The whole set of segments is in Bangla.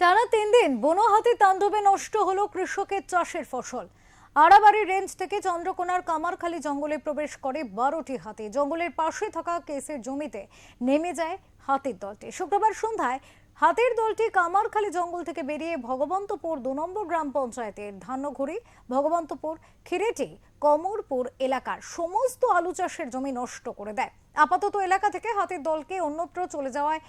টানা তিন দিন বনো হাতি তাণ্ডবে নষ্ট হলো কৃষকের চাষের ফসল। আড়াবাড়ি রেঞ্জ থেকে চন্দ্রকোনার কামারখালী জঙ্গলে প্রবেশ করে বারোটি হাতি। জঙ্গলের পাশে থাকা কেসের জমিতে নেমে যায় হাতির দলটি। শুক্রবার সন্ধ্যায় হাতির দলটি কামারখালী জঙ্গল থেকে বেরিয়ে ভগবন্তপুর দু নম্বর গ্রাম পঞ্চায়েতের ধান্যঘুরি ভগবন্তপুর খিরেটি কমরপুর এলাকার সমস্ত আলু চাষের জমি নষ্ট করে দেয়। আপাতত এলাকা থেকে হাতির দলকে অন্যত্র চলে যাওয়ায়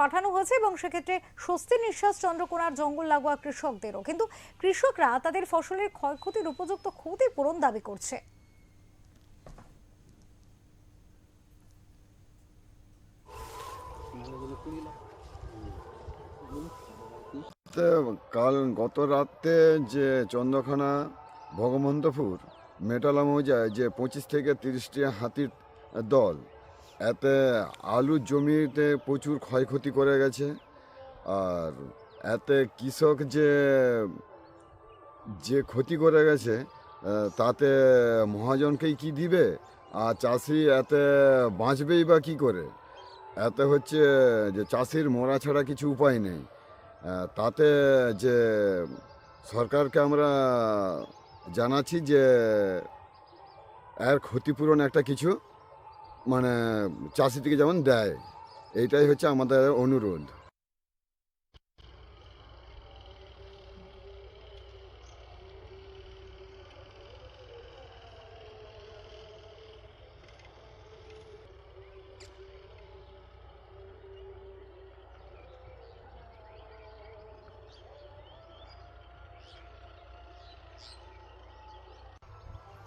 পাঠানো হয়েছে এবং সেক্ষেত্রে স্বস্তি নিঃশ্বাস চন্দ্রকোনার জঙ্গল লাগোয়া কৃষকদেরও। কিন্তু কৃষকরা তাদের ফসলের ক্ষয়ক্ষতির উপযুক্ত ক্ষতিপূরণ দাবি করছে। কাল গত রাতে যে চন্দ্রখানা ভগবন্তপুর মেটালা মৌজায় যে পঁচিশ থেকে তিরিশটি হাতির দল, এতে আলুর জমিতে প্রচুর ক্ষয়ক্ষতি করে গেছে। আর এতে কৃষক যে যে ক্ষতি করে গেছে তাতে মহাজনকেই কি দিবে? আর চাষি এতে বাঁচবেই বা কী করে? এতে হচ্ছে যে চাষির মরা ছাড়া কিছু উপায় নেই। তাতে যে সরকারকে আমরা জানাচ্ছি যে এর ক্ষতিপূরণ একটা কিছু মানে চাষিটিকে যেমন দেয়, এইটাই হচ্ছে আমাদের অনুরোধ।